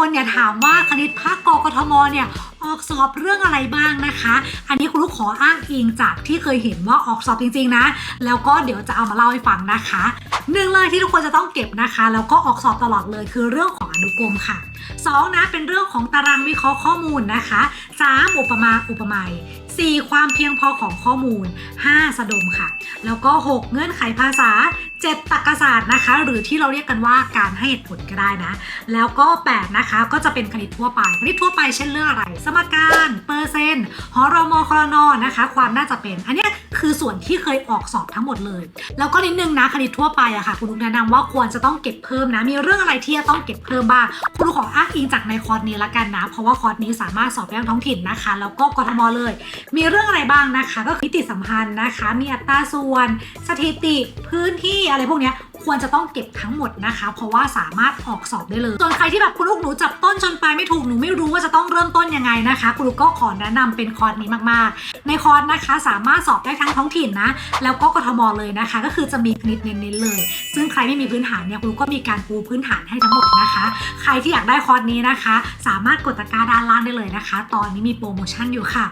คนเนี่ยถามว่าคณิตภาคกกทมเนี่ยออกสอบเรื่องอะไรบ้างนะคะ อันนี้คุณลูกขออ้างอิงจากที่เคยเห็นว่าออกสอบจริง ๆ นะ แล้วก็เดี๋ยวจะเอามาเล่าให้ฟังนะคะหนึ่งเลยที่ทุกคนจะต้องเก็บนะคะ แล้วก็ออกสอบตลอดเลยคือเรื่องของอนุกรมค่ะสองนะเป็นเรื่องของตารางวิเคราะห์ข้อมูลนะคะสามอุปมาอุปไมยสี่ความเพียงพอของข้อมูลห้าสะดมค่ะ แล้วก็ 6 เงื่อนไขภาษา เจ็ดตรรกศาสตร์นะคะ หรือที่เราเรียกกันว่าการให้เหตุผลก็ได้นะ แล้วก็ 8 นะคะก็จะเป็นคณิตทั่วไปคณิตทั่วไปเช่นเรื่องอะไร สมการ เปอร์เซ็นต์หอรมครนนะคะ ความน่าจะเป็น อันนี้ คือส่วนที่เคยออกสอบทั้งหมดเลย แล้วก็นิดนึงนะคณิตทั่วไปอะค่ะ คุณลูกแนะนำว่าควรจะต้องเก็บเพิ่มนะ มีเรื่องอะไรที่จะต้องเก็บเพิ่มบ้างคุณลูกขออ้างอิงจากในคอร์สนี้ละกันนะ เพราะว่าคอร์สนี้สามารถสอบได้ทั้งท้องถิ่นนะคะ แล้วก็กทมเลย มีเรื่องอะไรบ้างนะคะ ก็คือนิติสัมพันธ์นะคะ มีอัตราส่วน สถิติพื้นที่อะไรพวกเนี้ย ควรจะต้องเก็บทั้งหมดนะคะ เพราะว่าสามารถออกสอบได้เลยส่วนใครที่แบบคุณลูกหนูจับต้นชนปลายไม่ถูกหนูไม่รู้ว่าจะต้องเริ่มต้นยังไงนะคะคุณลูกก็ขอแนะนำเป็นคอร์สนี้มากๆ ในคอร์สนะคะสามารถสอบได้ทั้งท้องถิ่นนะ แล้วก็กทมเลยนะคะ ก็คือจะมีคณิตเน้นๆเลย ซึ่งใครไม่มีพื้นฐานเนี่ยคุณลูกก็มีการปูพื้นฐานให้ทั้งหมดนะคะ ใครที่อยากได้คอร์สนี้นะคะ สามารถกดตะกร้าด้านล่างได้เลยนะคะ ตอนนี้มีโปรโมชั่นอยู่ค่ะ